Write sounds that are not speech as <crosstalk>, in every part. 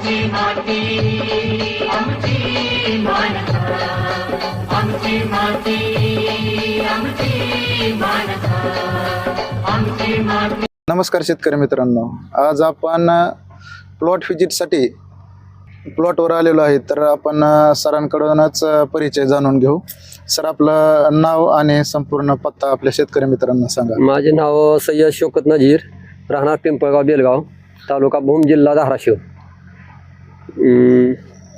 आमची माती आमची माणसं आमची माती आमची माणसं आमची माती. नमस्कार शेतकरी मित्रांनो आज आपण प्लॉट व्हिजिटसाठी प्लॉटवर आलेलो आहे तर आपण सरांकडूनच परिचय जाणून घेऊ. सर आपलं नाव आणि संपूर्ण पत्ता आपल्या शेतकरी मित्रांना सांगा. माझे नाव सय्यद शोकत नजीर राहणार पिंपळगाव बेलगाव तालुका भूम जिल्हा धाराशिव.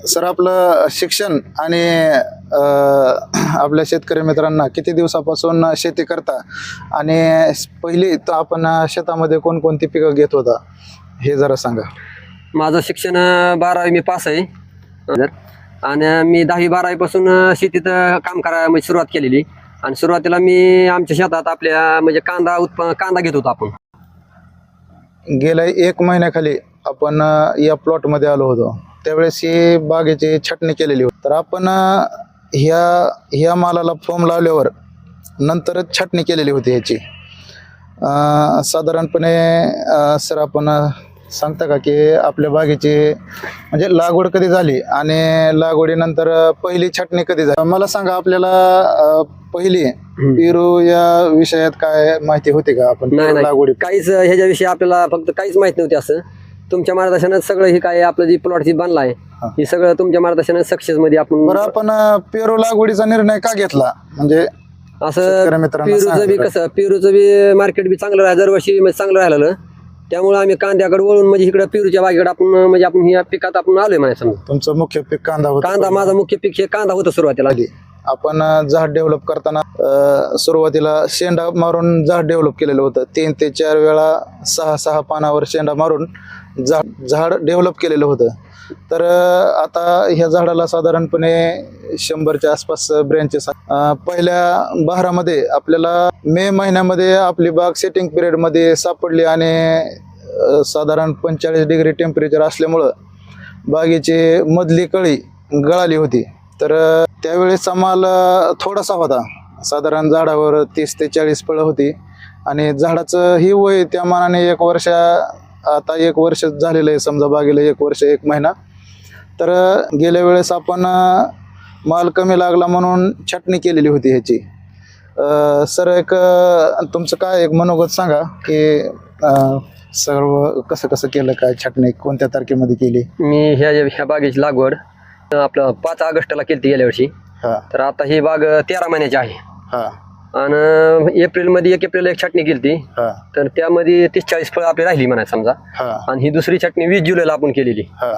सर आपलं शिक्षण आणि आपल्या शेतकरी मित्रांना किती दिवसापासून शेती करता? आणि पहिली तर आपण शेतामध्ये कोणकोणती पिकं घेत होता? हे जरा सांगा. माझं शिक्षण बारावी मी पास आहे. आणि मी दहावी बारावीपासून शेतीत काम करायला म्हणजे सुरुवात केलेली. आणि सुरुवातीला मी आमच्या शेतात आपल्या म्हणजे कांदा उत्प कांदा घेत होतो आपण. गेल्या एक महिन्याखाली आपण या प्लॉटमध्ये आलो होतो. त्यावेळेस ही बागेची छाटणी केलेली होती. तर आपण ह्या ह्या मालाला फोम लावल्यावर नंतरच छाटणी केलेली होती ह्याची अ, साधारणपणे सर आपण सांगता का की आपल्या बागेची म्हणजे लागवड कधी झाली आणि लागवडीनंतर पहिली छाटणी कधी झाली? मला सांगा आपल्याला पहिली पेरू या विषयात काय माहिती होती का आपण? लागवडी. काहीच ह्याच्याविषयी आपल्याला फक्त काहीच माहीत नव्हती असं. तुमच्या मार्गदर्शनात सगळं हे काय आपलं जी प्लॉट जी बनला आहे हा. सगळं तुमच्या मार्गदर्शनात सक्सेस मध्ये आपण बरं आपण अ, पेरू लागवडीचा निर्णय का घेतला? म्हणजे असं मित्रांना पेरूचं बी. कसं पेरूचं बी मार्केट बी चांगलं राहिलं दरवर्षी म्हणजे चांगलं राहिलं त्यामुळे आम्ही कांद्याकडे वळून म्हणजे इकडे पेरूच्या बागेकडे आपण म्हणजे आपण ह्या पिकात आपण आलोय म्हणे समजा. तुमचं मुख्य पीक कांदा होता. कांदा माझा मुख्य पीक हे कांदा होतं सुरुवातीला आपण अ, झाड डेव्हलप करताना अ, सुरुवातीला शेंडा मारून झाड डेव्हलप केलेलं होतं. तीन ते चार वेळा सहा सहा पानावर शेंडा मारून झाड झाड डेव्हलप केलेलं होतं. तर आता ह्या झाडाला साधारणपणे शंभरच्या आसपास ब्रँचेस पहिल्या बहारामध्ये आपल्याला मे महिन्यामध्ये आपली बाग सेटिंग पिरियडमध्ये सापडली आणि साधारण पंचेचाळीस डिग्री टेम्परेचर असल्यामुळं बागेची मधली कळी गळाली होती. तर त्यावेळेचा माल थोडासा होता. साधारण झाडावर तीस ते चाळीस फळं होती आणि झाडाचं ही वय त्या मानाने एक वर्षा आता एक वर्ष झालेलं आहे समजा बागेला एक वर्ष एक महिना. तर गेल्या वेळेस आपण माल कमी लागला म्हणून छाटणी केलेली होती ह्याची. सर एक तुमचं काय एक मनोगत सांगा की सर्व कसं कसं केलं काय छाटणी कोणत्या तारखेमध्ये केली? मी ह्या ह्या बागेची लागवड आपलं पाच ऑगस्टला केली गेल्या वर्षी. हा. तर आता ही बाग तेरा महिन्याची आहे. हा. आणि एप्रिलमध्ये एक एप्रिल एक छाटणी केली ती हा. तर त्यामध्ये तीस चाळीस फळं आपली राहिली म्हणा समजा. हा. आणि ही दुसरी छाटणी वीस जुलैला आपण केलेली. हा.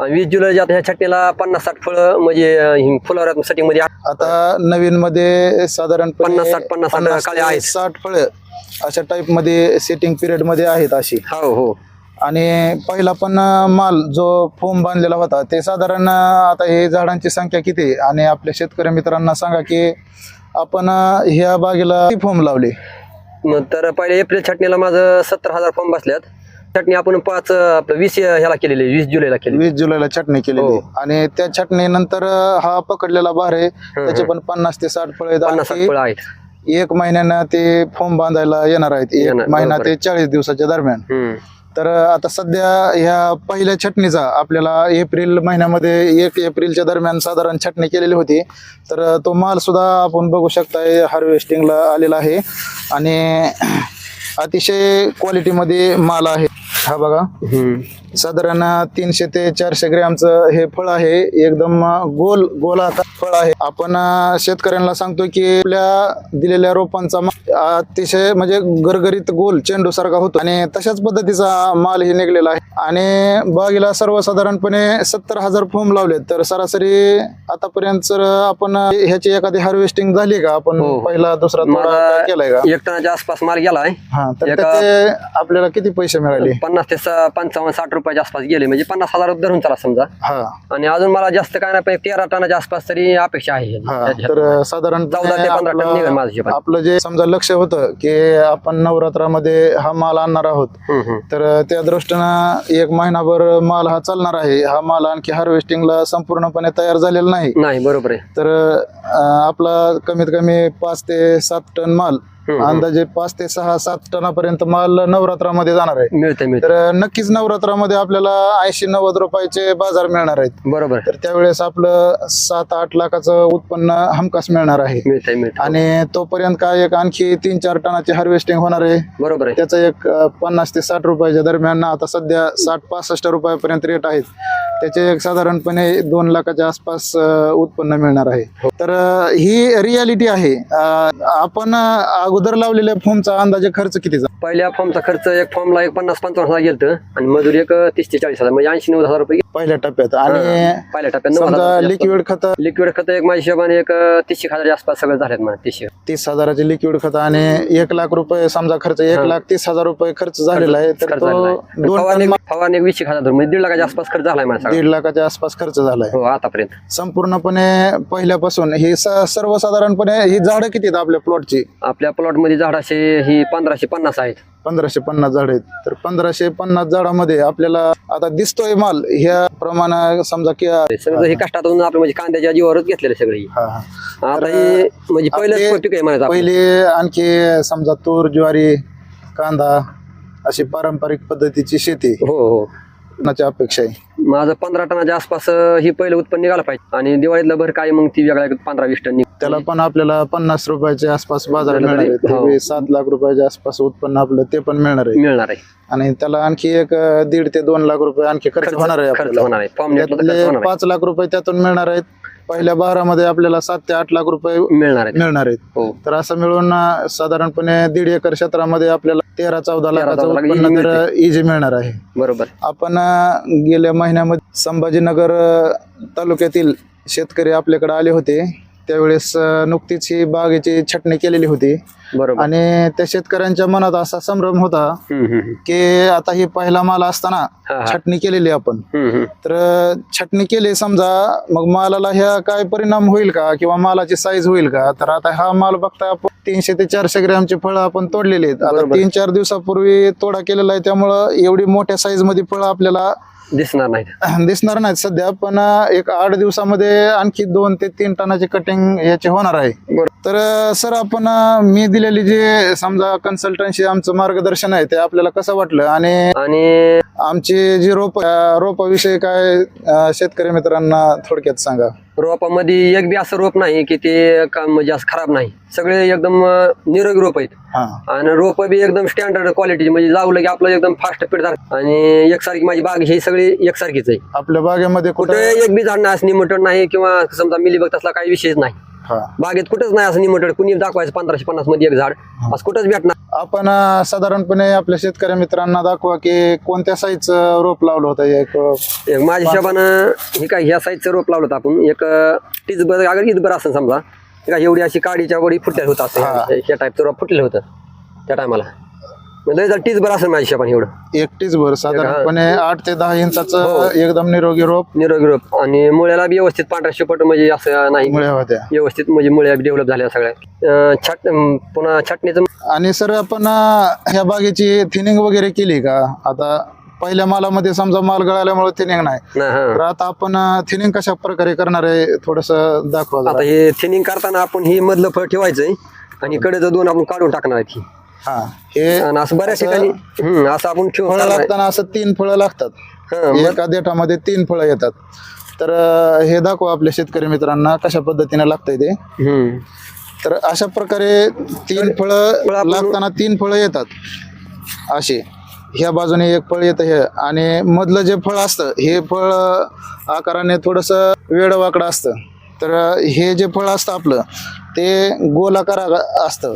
आणि वीस जुलैच्या आता ह्या छाटणीला पन्नास साठ फळं म्हणजे फुलावर सेटिंगमध्ये आता नवीन मध्ये साधारणपणे पन्नास साठ, पन्नास साठ आहेत. साठ फळ अशा टाईपमध्ये सेटिंग पिरियडमध्ये आहेत अशी. हो हो. आणि पहिला पण माल जो फोम बांधलेला होता ते साधारण आता हे झाडांची संख्या किती आहे? आणि आपल्या शेतकरी मित्रांना सांगा की आपण ह्या बागेला फोम लावले? मग तर पहिले एप्रिल छाटणीला माझं सत्तर हजार फॉर्म बसल्यात. छाटणी आपण पाच आपलं वीस ह्याला केलेली वीस जुलैला केली वीस जुलैला छाटणी केलेली. हो. आणि त्या छाटणीनंतर हा पकडलेला भार आहे. त्याचे पण पन्नास ते साठ फळ पन्नास साठ फळं आहेत. एक महिन्यानं ते फॉर्म बांधायला येणार आहेत. एक महिना बरोबर ते चाळीस दिवसाच्या दरम्यान. हम्म. तर आता सध्या ह्या पहिल्या छटणीचा आपल्याला एप्रिल महिन्यामध्ये एक एप्रिलच्या दरम्यान साधारण छटणी केलेली होती. तर तो मालसुद्धा आपण बघू शकताय हार्वेस्टिंगला आलेला आहे. आणि अतिशय क्वालिटीमध्ये माल आहे. हा बघा. साधारण तीनशे ते चारशे ग्रॅमचं हे फळ आहे. एकदम गोल गोलाकार फळ आहे. आपण शेतकऱ्यांना सांगतो की आपल्या दिलेल्या रोपांचा अतिशय म्हणजे गरगरीत गोल चेंडू सारखा होतो. आणि तशाच पद्धतीचा माल हे निघलेला आहे. आणि बागेला सर्वसाधारणपणे सत्तर हजार फोम लावलेत. तर सरासरी आतापर्यंत जर आपण ह्याची एखादी हार्वेस्टिंग झाली का? आपण हो. पहिला दुसरा केलाय का? एक टनाच्या आसपास माल गेलाय. हा तर एका- त्याचे आपल्याला किती पैसे मिळाले? पन्नास ते स- पंचावन्न साठ रुपयाच्या आसपास गेले. म्हणजे पन्नास हजार धरून चला समजा. हा. आणि अजून मला जास्त काय नाही पण तेरा टनाच्या आसपास तरी अपेक्षा आहे. हा त्याच्यात. तर साधारण चौदा ते पंधरा टन निघेल माझं. आपलं जे समजा लक्ष होतं की आपण नवरात्रामध्ये हा माल आणणार आहोत हम्म, हम्म. तर त्या दृष्टीनं एक महिनाभर माल हा चालणार आहे. हा माल आणखी हार्वेस्टिंगला संपूर्णपणे तयार झालेला नाही. नाही बरोबर आहे. तर अं, आपला कमीत कमी पाच ते सात टन माल अंदाजे पाच ते सहा सात टनापर्यंत माल नवरात्रामध्ये जाणार आहे. मिळते मिळते तर नक्कीच नवरात्रामध्ये आपल्याला ऐंशी नव्वद रुपयाचे बाजार मिळणार आहेत. बरोबर. तर त्यावेळेस आपलं सात आठ लाखाचं उत्पन्न हमखास मिळणार आहे. मिळते मिळते आणि तोपर्यंत काय एक आणखी तीन चार टनाची हार्वेस्टिंग होणार आहे. बरोबर आहे. त्याचा एक अ, पन्नास ते साठ रुपयाच्या दरम्यान. आता सध्या साठ पासष्ट रुपयापर्यंत रेट आहेत. त्याचे एक साधारणपणे दोन लाखाच्या आसपास उत्पन्न मिळणार आहे. तर ही रियालिटी आहे. आपण अगोदर लावलेल्या फॉर्मचा अंदाजे खर्च कितीचा पहिल्या फॉर्मचा खर्च एक फॉर्मला एक पन्नास पंचावन्न हजार गेलं आणि मजुरी एक तीस ते चाळीस हजार म्हणजे ऐंशी नव्वद हजार रुपये पहिल्या टप्प्यात. आणि पहिल्या टप्प्यात नव्वद समजा हजार लिक्विड खत लिक्विड खत एक माझ्या हिशोबाने एक तीसशे हजारच्या आसपास सगळं झालेत म्हणा तीसशे. तीस हजाराचे लिक्विड खत आणि एक लाख रुपये समजा खर्च एक लाख तीस हजार रुपये खर्च झालेला आहे तर खर्च तो झालेला आहे. दोन फवारणी टन फवारणी एक वीसशे हजार म्हणजे दीड लाखाच्या आसपास खर्च झालाय माझा सगळा. दीड लाखाच्या आसपास खर्च झालाय. हो आतापर्यंत. संपूर्णपणे पहिल्यापासून ही स- सर्वसाधारणपणे ही झाडं किती आहेत आपल्या प्लॉटची आपल्या प्लॉटमध्ये झाडाशे ही पंधराशे पन्नास आहेत. पंधराशे पन्नास झाड आहेत तर पंधराशे पन्नास झाडामध्ये आपल्याला आता दिसतोय माल ह्या प्रमाणे समजा की हा, सगळं ही कष्टातून आपलं म्हणजे कांद्याच्या जीवावरच घेतलेले सगळे ही. हा. आता ही म्हणजे पहिलंच आपले- पीक आहे म्हणायचं आपलं. पहिले आणखी समजा तूर ज्वारी कांदा अशी पारंपरिक पद्धतीची शेती हो हो ची अपेक्षा आहे माझं पंधरा टनाच्या आसपास अं, ही पहिलं उत्पन्न निघालं पाहिजे आणि दिवाळीतलं भर काय मग ती वेगळा एक पंधरा वीस टन त्याला पण आपल्याला पन्नास रुपयाच्या आसपास बाजार मिळणार आहे. हो. सात लाख रुपयाच्या आसपास उत्पन्न आपलं ते पण मिळणार आहे. मिळणार आहे. आणि त्याला आणखी एक दीड ते दोन लाख रुपये आणखी खर्च होणार आहे खर्च आपल्याला. होणार आहे. फॉर्म नेटला तर खर्च त्यातले होणार आहे. पाच लाख रुपये त्यातून मिळणार आहेत. पहिल्या बारामध्ये आपल्याला सात ते आठ लाख रुपये मिळणार आहे मिळणार आहेत. हो. तर असं मिळून अं, साधारणपणे दीड एकर क्षेत्रामध्ये आपल्याला तेरा चौदा लाखाचं 14 लाख उत्पन्न easy तर इझी मिळणार आहे. बरोबर. आपण अं, गेल्या महिन्यामध्ये संभाजीनगर अं, तालुक्यातील शेतकरी आपल्याकडे आले होते. त्यावेळेस नुकतीच ही बागेची छटणी केलेली होती बरोबर आणि त्या शेतकऱ्यांच्या मनात असा संभ्रम होता. की आता ही पहिला माल असताना. छटणी केलेली आपण. तर छटणी केली समजा मग मालाला ह्या काय परिणाम होईल का किंवा मालाची साईज होईल का तर आता हा माल बघता आपण तीनशे ते चारशे ग्रॅमची फळं आपण तोडलेली आहेत आता. तीन चार दिवसापूर्वी तोडा केलेला आहे त्यामुळं एवढी मोठ्या साईजमध्ये फळं आपल्याला दिसणार नाही. <laughs> दिसणार नाहीत सध्या पण एक आठ दिवसामध्ये आणखी दोन ते तीन टनाची कटिंग याची होणार आहे. तर सर आपण मी दिलेली जे समजा कन्सल्टन्सी आमचं मार्गदर्शन आहे ते आपल्याला कसं वाटलं? आणि आणि आमची जी रोप रोपाविषयी काय शेतकरी मित्रांना थोडक्यात सांगा. रोपामध्ये एक बी असं रोप नाही की ते का म्हणजे असं खराब नाही. सगळे एकदम निरोगी रोप आहेत. आणि रोप बी एकदम स्टँडर्ड क्वालिटीची म्हणजे लावलं की आपलं एकदम फास्ट झालं. आणि एकसारखी माझी बाग ही सगळी एकसारखीच आहे. आपल्या बागेमध्ये कुठे एक बी झाड नाही असं निमटड नाही किंवा समजा मिली बघ तसला काही विषयच नाही. बागेत कुठंच नाही असं निमटड कुणी दाखवायचं पंधराशे पन्नासमध्ये एक झाड. असं कुठंच भेटणार. आपण अं, साधारणपणे आपल्या शेतकरी मित्रांना दाखवा की कोणत्या साईजचं रोप लावलं होतं? एक एक माझ्या हिशोबानं हे काय ह्या साईजचं रोप लावलं होतं आपण. एक टीजभर अगर ईदभर असेल समजा. हे काय एवढी अशी काडीच्या वडी फुटलेलं होतं असं. हा. टाईपचं रोप फुटलेलं होतं त्या टायमाला. म्हणजे जर टीजभर असेल माझ्या हिशोबाने एवढं. एकटीच भर साधारणपणे आठ ते दहा इंचाचं हो. एकदम निरोगी रोप. निरोगी रोप. आणि मुळ्याला बी व्यवस्थित पांढऱ्या शिपट म्हणजे असं नाही. मुळे होत्या. व्यवस्थित म्हणजे मुळ्या डेव्हलप झाल्या सगळ्या. अं, छाट अं, पुन्हा छाटणीचं आणि सर आपण अं, ह्या बागेची थिनिंग वगैरे केली का? आता पहिल्या मालामध्ये समजा माल गळाल्यामुळे थिनिंग नाही. ना हा. तर आता आपण थिनिंग कशा प्रकारे करणार आहे थोडस दाखवा जरा. आता हे थिनिंग करताना आपण ही मधलं फळ ठेवायचंय. आणि कडेचं दोन आपण काढून टाकणार आहे हा. हे आणि असं बऱ्याच असं ठिकाणी हम्म, असं आपण ठेवून फळं चालणार. लागताना असं तीन फळं लागतात. हा, एका देठामध्ये तीन फळं येतात. तर अं, हे दाखवा आपल्या शेतकरी मित्रांना कशा पद्धतीने लागतंय ते. हम्म. तर अशा प्रकारे तीन फळं फळं आपण- लागताना तीन फळं येतात. असे ह्या बाजूने एक फळ येतं हे. आणि मधलं जे फळ असतं हे फळ आकाराने थोडंसं वेडवाकडं असतं. तर हे जे फळ असतं आपलं ते गोलाकार असतं.